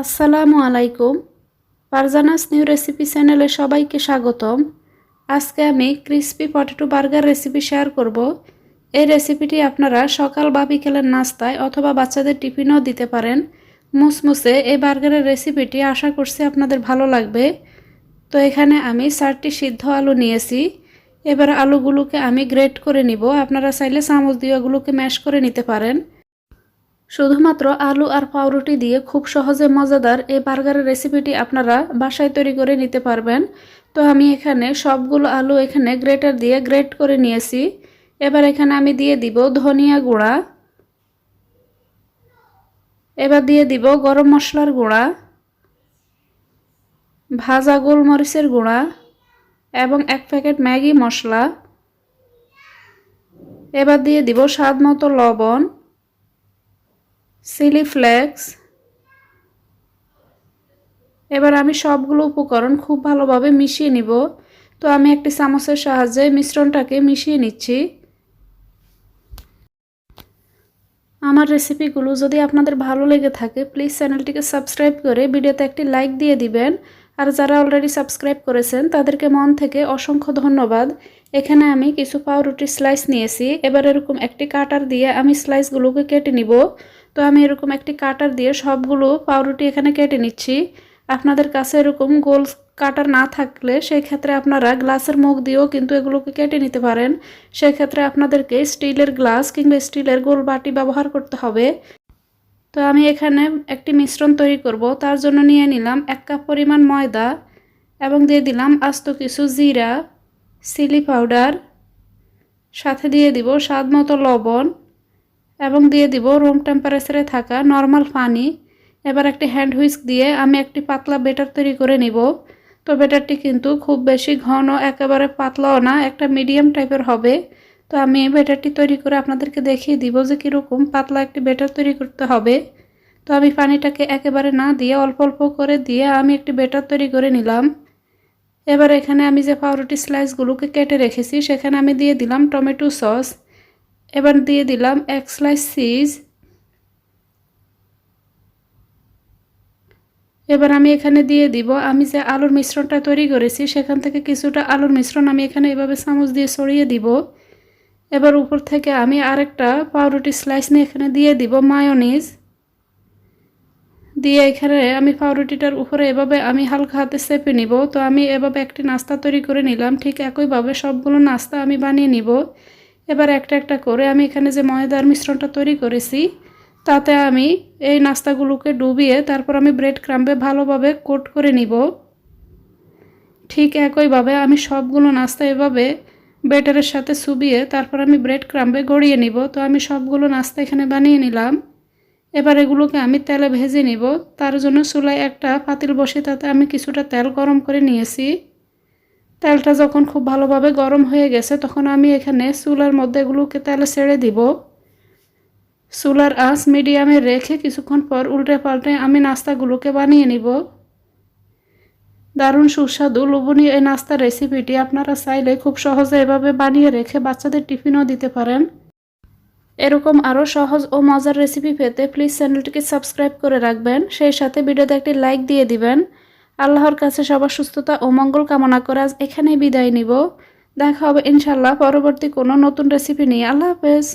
আসসালামু আলাইকুম। পারজানাস new recipe চ্যানেলে সবাইকে স্বাগতম। আজকে আমি crispy potato burger recipe share করব। এই রেসিপিটি আপনারা সকাল বা বিকেলের নাস্তায় অথবা বাচ্চাদের টিফিনও দিতে পারেন। মুসমুসে এই বার্গারের রেসিপিটি আশা করছি আপনাদের ভালো লাগবে। তো এখানে আমি চারটি সিদ্ধ আলু নিয়েছি। এবার আলুগুলোকে আমি গ্রেট করে নিব। আপনারা চাইলে চামচ দিয়ে ওগুলোকে ম্যাশ করে নিতে পারেন। শুধুমাত্র আলু আর পাউরুটি দিয়ে খুব সহজে মজাদার এই বার্গারের রেসিপিটি আপনারা বাসায় তৈরি করে নিতে পারবেন। তো আমি এখানে সবগুলো আলু এখানে গ্রেটার দিয়ে গ্রেট করে নিয়েছি। এবার এখানে আমি দিয়ে দিব ধনিয়া গুঁড়া। এবার দিয়ে দিব গরম মশলার গুঁড়া। ভাজা গোলমরিচের গুঁড়া এবং এক প্যাকেট ম্যাগি মশলা। এবার দিয়ে দিব স্বাদ মতো লবণ। চিলি ফ্লেক্স এবার আমি সবগুলো উপকরণ খুব ভালোভাবে মিশিয়ে নিব। তো আমি একটি চামচের সাহায্যে মিশ্রণটাকে মিশিয়ে নিচ্ছি। আমার রেসিপিগুলো যদি আপনাদের ভালো লেগে থাকে প্লিজ চ্যানেলটিকে সাবস্ক্রাইব করে ভিডিওতে একটি লাইক দিয়ে দিবেন। আর যারা অলরেডি সাবস্ক্রাইব করেছেন, তাদেরকে মন থেকে অসংখ্য ধন্যবাদ। এখানে আমি কিছু পাউরুটি স্লাইস নিয়েছি। এবার এরকম একটি কাটার দিয়ে আমি স্লাইসগুলোকে কেটে নিব। তো আমি এরকম একটি কাটার দিয়ে সবগুলো পাউরুটি এখানে কেটে নিচ্ছি। আপনাদের কাছে এরকম গোল কাটার না থাকলে সেই ক্ষেত্রে আপনারা গ্লাসের মুখ দিয়েও কিন্তু এগুলোকে কেটে নিতে পারেন। সেক্ষেত্রে আপনাদেরকে স্টিলের গ্লাস কিংবা স্টিলের গোল বাটি ব্যবহার করতে হবে। তো আমি এখানে একটি মিশ্রণ তৈরি করব। তার জন্য নিয়ে নিলাম এক কাপ পরিমাণ ময়দা এবং দিয়ে দিলাম আস্ত কিছু জিরা, চিলি পাউডার, সাথে দিয়ে দিব স্বাদ মতো লবণ। এবং দিয়ে দিব রুম টেম্পারেচারে থাকা নর্মাল পানি। এবার একটি হ্যান্ড হুইস্ক দিয়ে আমি একটি পাতলা বেটার তৈরি করে নিব। তো বেটারটি কিন্তু খুব বেশি ঘন, একেবারে পাতলাও না, একটা মিডিয়াম টাইপের হবে। তো আমি বেটারটি তৈরি করে আপনাদেরকে দেখিয়ে দিব যে কীরকম পাতলা একটি বেটার তৈরি করতে হবে। তো আমি পানিটাকে একেবারে না দিয়ে অল্প অল্প করে দিয়ে আমি একটি বেটার তৈরি করে নিলাম। এবার এখানে আমি যে পাউরুটি স্লাইসগুলোকে কেটে রেখেছি, সেখানে আমি দিয়ে দিলাম টমেটো সস এবার দিয়ে দিলাম এক স্লাইস চিজ এবার আমি এখানে দিয়ে দিব, আমি যে আলুর মিশ্রণটা তৈরি করেছি, সেখান থেকে কিছুটা আলুর মিশ্রণ আমি এখানে এভাবে চামচ দিয়ে ছড়িয়ে দিব। এবার উপর থেকে আমি আরেকটা পাউরুটি স্লাইস নিয়ে এখানে দিয়ে দিব মায়োনিজ দিয়ে এখানে আমি পাউরুটিটার উপরে এভাবে আমি হালকা হাতে চেপে নিব। তো আমি এভাবে একটি নাস্তা তৈরি করে নিলাম, ঠিক একইভাবে সবগুলো নাস্তা আমি বানিয়ে নিব। এবার একটা একটা করে আমি এখানে যে ময়দার মিশ্রণটা তৈরি করেছি, তাতে আমি এই নাস্তাগুলোকে ডুবিয়ে তারপর আমি ব্রেড ক্রাম্বে ভালোভাবে কোট করে নিব। ঠিক একইভাবে আমি সবগুলো নাস্তা এভাবে বেটারের সাথে চুবিয়ে তারপর আমি ব্রেড ক্রাম্বে গড়িয়ে নিব। তো আমি সবগুলো নাস্তা এখানে বানিয়ে নিলাম। এবার এগুলোকে আমি তেলে ভেজে নিব। তার জন্য চুলায় একটা পাতিল বসে তাতে আমি কিছুটা তেল গরম করে নিয়েছি। তেলটা যখন খুব ভালোভাবে গরম হয়ে গেছে, তখন আমি এখানে চুলার মধ্যে এগুলোকে তেলে ছেড়ে দিব। চুলার আঁচ মিডিয়ামে রেখে কিছুক্ষণ পর উল্টে পাল্টে আমি নাস্তাগুলোকে বানিয়ে নিব। দারুণ সুস্বাদু, লোভনীয় এই নাস্তার রেসিপিটি আপনারা চাইলে খুব সহজে এভাবে বানিয়ে রেখে বাচ্চাদের টিফিনও দিতে পারেন। এরকম আরও সহজ ও মজার রেসিপি পেতে প্লিজ চ্যানেলটিকে সাবস্ক্রাইব করে রাখবেন। সেই সাথে ভিডিওতে একটি লাইক দিয়ে দিবেন। আল্লাহর কাছে সবার সুস্থতা ও মঙ্গল কামনা করে আজ এখানেই বিদায় নিব। দেখা হবে ইনশাল্লাহ পরবর্তী কোনো নতুন রেসিপি নিয়ে। আল্লাহ হাফেজ।